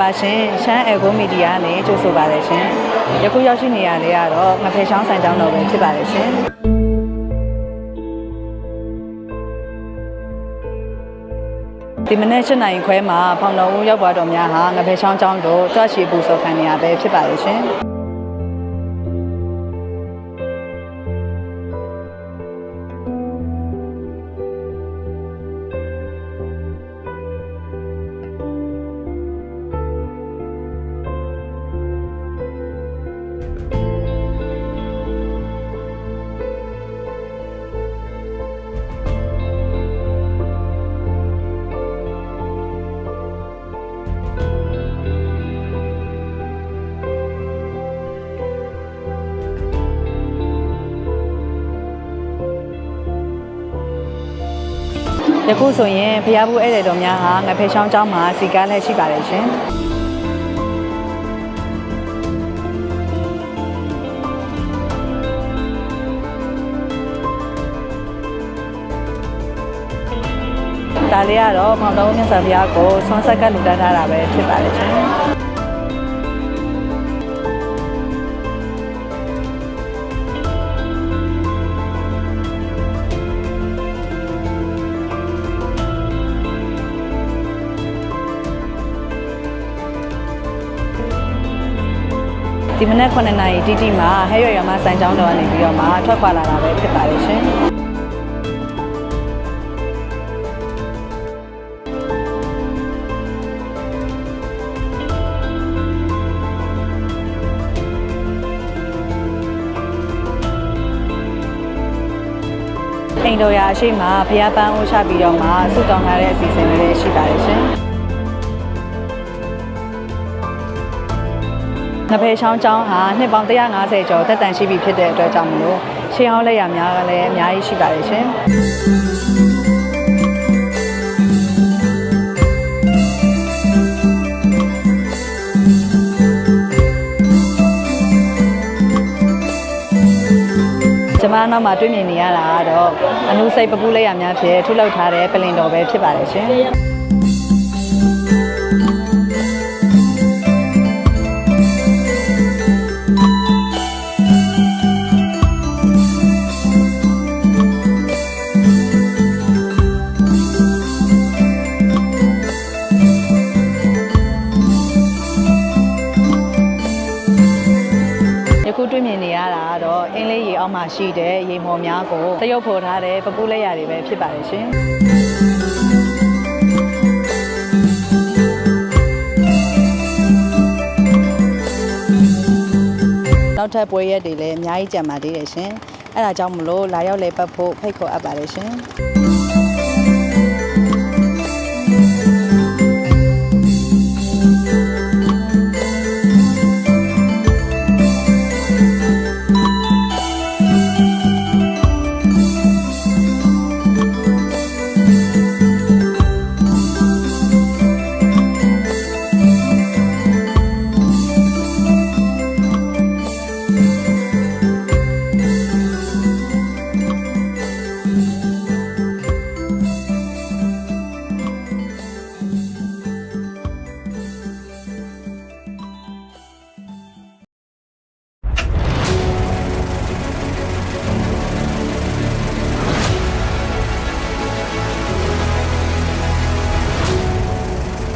ပါရှင်ရှမ်းအေကိုမီဒီယာနဲ့ကြိုဆိုပါရရှင်ယခုရောက်ရှိနေရလေကတော့ငဖေချောင်းဆိုင်ကျောင်းတော်ပဲဖြစ်ပါတယ်ရှင်ဒီမနေ့7နိုင်ခွဲမှာဖောင်တော်ဦးရောက်ပါတော်များဟာငဖေချောင်းကျောင်းတို့ကြွရှိပူဇော်ခံနေရပဲဖြစ်ပါတယ်ရှင် ယခုဆိုရင်ဖျားဘူးဧည့်သည်တော်များဟာငဖေချောင်းကျောင်းမှာစီကားလည်းရှိပါတယ်ရှင်ဒါလေးကတော့ဖောင်တော်ဦးမြတ်စွာဘုရားကိုဆွမ်းဆက်ကလူတန်းထားတာပဲဖြစ်ပါတယ်ရှင် ဒီမနက်9:00နာရီတိတိမှာဟဲရွယ်ရမဆိုင်ကျောင်းတော်ကနေပြီးတော့မှထွက်ခွာလာတာပဲဖြစ်ပါတယ်ရှင်။အိမ်တော်ရာအရှိမဘုရားပန်းဦးချပြီးတော့မှဆုတောင်းထားတဲ့အစီအစဉ်လေးတွေရှိပါတယ်ရှင်။ ငဖေချောင်းကျောင်းဟာနှစ်ပေါင်း150ကျော်တက်တန်ရှိပြီဖြစ်တဲ့အတွက်ကြောင့်မလို့ရှင်းအောင်လက်ရများကလည်းအများကြီးရှိပါတယ်ရှင်။ကျမနောက်မှာတွေ့မြင်နေရတာကတော့အနုစိတ်ပပူးလက်ရများဖြင့်ထုတ်လုပ်ထားတဲ့ပလင်တော်ပဲဖြစ်ပါတယ်ရှင် ယခုတွေ့မြင်နေရတာကတော့အင်းလေးရေအောက်မှာရှိတဲ့ရေမော်များကိုတရုပ်ဖော်ထားတဲ့ပပူးလက်ရတွေပဲဖြစ်ပါတယ်ရှင်နောက်ထပ်ပွဲရက်တွေလည်းအများကြီးကြံပါသေးတယ်ရှင်။အဲဒါကြောင့်မလို့လာရောက်လည်ပတ်ဖို့ဖိတ်ခေါ်အပ်ပါတယ်ရှင်။